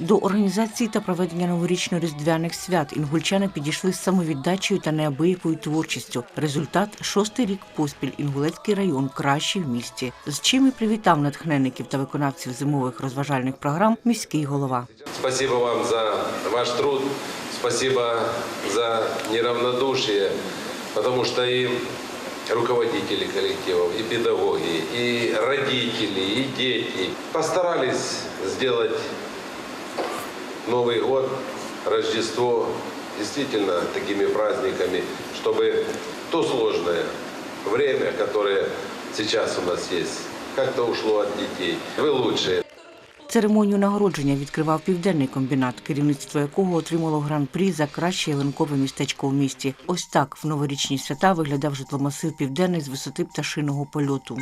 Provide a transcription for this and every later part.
До організації та проведення новорічно-різдвяних свят інгульчани підійшли з самовіддачею та неабиякою творчістю. Результат шостий рік поспіль Інгулецький район кращий в місті. З чим і привітав натхненників та виконавців зимових розважальних програм міський голова. Спасибо вам за ваш труд, спасибо за неравнодушие, потому что и руководители коллективов, и педагоги, и родители, и дети постарались сделать Новый год, Рождество действительно такими праздниками, чтобы то сложное время, которое сейчас у нас есть, как-то ушло от детей. Вы лучшие. Церемонію нагородження відкривав південний комбінат, керівництво якого отримало гран-прі за краще ялинкове містечко у місті. Ось так в новорічні свята виглядав житломасив південний з висоти пташиного польоту.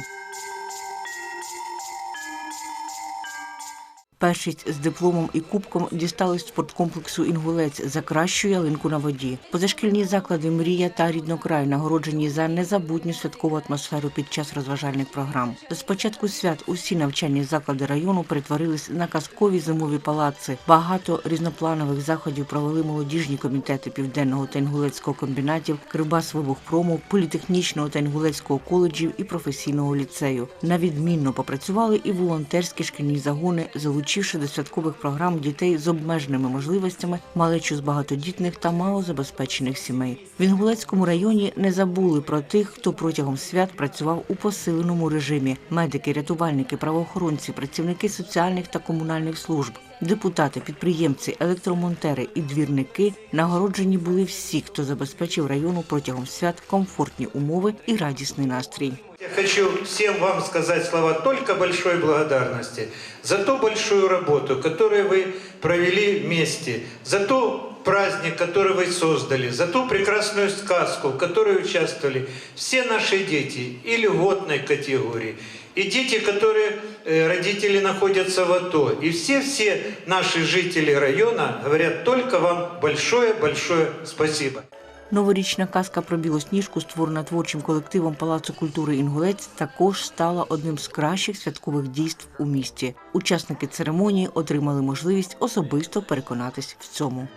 Першість з дипломом і кубком дістались спорткомплексу Інгулець за кращу ялинку на воді. Позашкільні заклади Мрія та Ріднокрай нагороджені за незабутню святкову атмосферу під час розважальних програм. З початку свят усі навчальні заклади району перетворились на казкові зимові палаци. Багато різнопланових заходів провели молодіжні комітети південного та інгулецького комбінатів, Кривбас вибухпрому, політехнічного та інгулецького коледжів і професійного ліцею. На відмінно попрацювали і волонтерські шкільні загони, залучивши до святкових програм дітей з обмеженими можливостями, малечу з багатодітних та малозабезпечених сімей. В Інгулецькому районі не забули про тих, хто протягом свят працював у посиленому режимі: медики, рятувальники, правоохоронці, працівники соціальних та комунальних служб. Депутати, підприємці, електромонтери і двірники нагороджені були всі, хто забезпечив району протягом свят комфортні умови і радісний настрій. Я хочу всем вам сказать слова только большой благодарности за ту большую работу, которую вы провели вместе, за тот праздник, который вы создали, за ту прекрасную сказку, в которой участвовали все наши дети и льготной категории, и дети, которые э, родители находятся в АТО, и все-все наши жители района говорят только вам большое-большое спасибо. Новорічна казка про білосніжку, створена творчим колективом Палацу культури Інгулець, також стала одним з кращих святкових дійств у місті. Учасники церемонії отримали можливість особисто переконатись в цьому.